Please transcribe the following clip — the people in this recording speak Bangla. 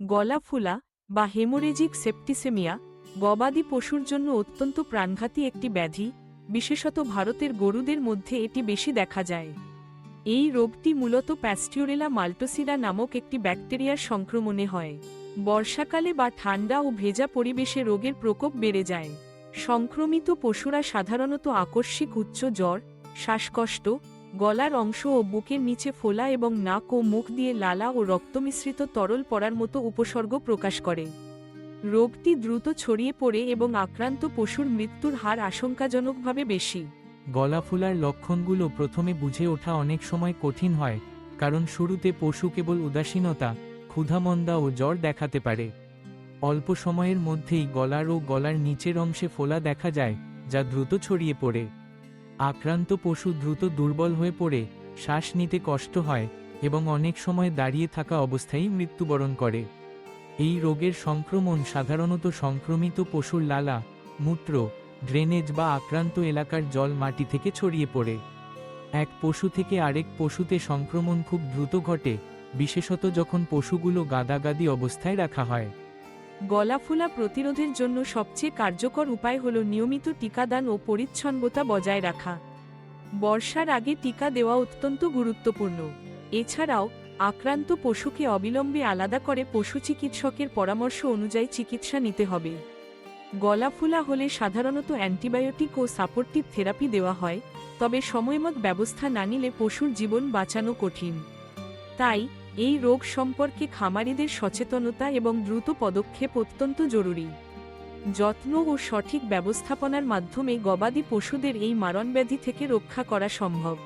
গলা ফোলা বা হেমোরেজিক সেপ্টিসেমিয়া গবাদি পশুর জন্য অত্যন্ত প্রাণঘাতী একটি ব্যাধি, বিশেষত ভারতের গরুদের মধ্যে এটি বেশি দেখা যায়। এই রোগটি মূলত প্যাস্টিউরেলা মাল্টোসিরা নামক একটি ব্যাকটেরিয়ার সংক্রমণে হয়। বর্ষাকালে বা ঠান্ডা ও ভেজা পরিবেশে রোগের প্রকোপ বেড়ে যায়। সংক্রমিত পশুরা সাধারণত আকস্মিক উচ্চ জ্বর, শ্বাসকষ্ট গলার অংশ ও বুকের নিচে ফোলা এবং নাক ও মুখ দিয়ে লালা ও রক্তমিশ্রিত তরল পড়ার মতো উপসর্গ প্রকাশ করে। রোগটি দ্রুত ছড়িয়ে পড়ে এবং আক্রান্ত পশুর মৃত্যুর হার আশঙ্কাজনকভাবে বেশি। গলা ফোলার লক্ষণগুলো প্রথমে বুঝে ওঠা অনেক সময় কঠিন হয়, কারণ শুরুতে পশু কেবল উদাসীনতা, ক্ষুধামন্দা ও জ্বর দেখাতে পারে। অল্প সময়ের মধ্যেই গলার ও গলার নিচের অংশে ফোলা দেখা যায়, যা দ্রুত ছড়িয়ে পড়ে। আক্রান্ত পশু দ্রুত দুর্বল হয়ে পড়ে, শ্বাস নিতে কষ্ট হয় এবং অনেক সময় দাঁড়িয়ে থাকা অবস্থায় মৃত্যুবরণ করে। এই রোগের সংক্রমণ সাধারণত সংক্রমিত পশুর লালা, মূত্র, ড্রেনেজ বা আক্রান্ত এলাকার জল মাটি থেকে ছড়িয়ে পড়ে। এক পশু থেকে আরেক পশুতে সংক্রমণ খুব দ্রুত ঘটে, বিশেষত যখন পশুগুলো গাদাগাদি অবস্থায় রাখা হয়। গলাফুলা প্রতিরোধের জন্য সবচেয়ে কার্যকর উপায় হল নিয়মিত টিকাদান ও পরিচ্ছন্নতা বজায় রাখা। বর্ষার আগে টিকা দেওয়া অত্যন্ত গুরুত্বপূর্ণ। এছাড়াও, আক্রান্ত পশুকে অবিলম্বে আলাদা করে পশু চিকিৎসকের পরামর্শ অনুযায়ী চিকিৎসা নিতে হবে। গলাফুলা হলে সাধারণত অ্যান্টিবায়োটিক ও সাপোর্টিভ থেরাপি দেওয়া হয়, তবে সময়মত ব্যবস্থা না নিলে পশুর জীবন বাঁচানো কঠিন। তাই এই রোগ সম্পর্কে খামারিদের সচেতনতা এবং দ্রুত পদক্ষেপ অত্যন্ত জরুরি। যত্ন ও সঠিক ব্যবস্থাপনার মাধ্যমে গবাদি পশুদের এই মারণব্যাধি থেকে রক্ষা করা সম্ভব।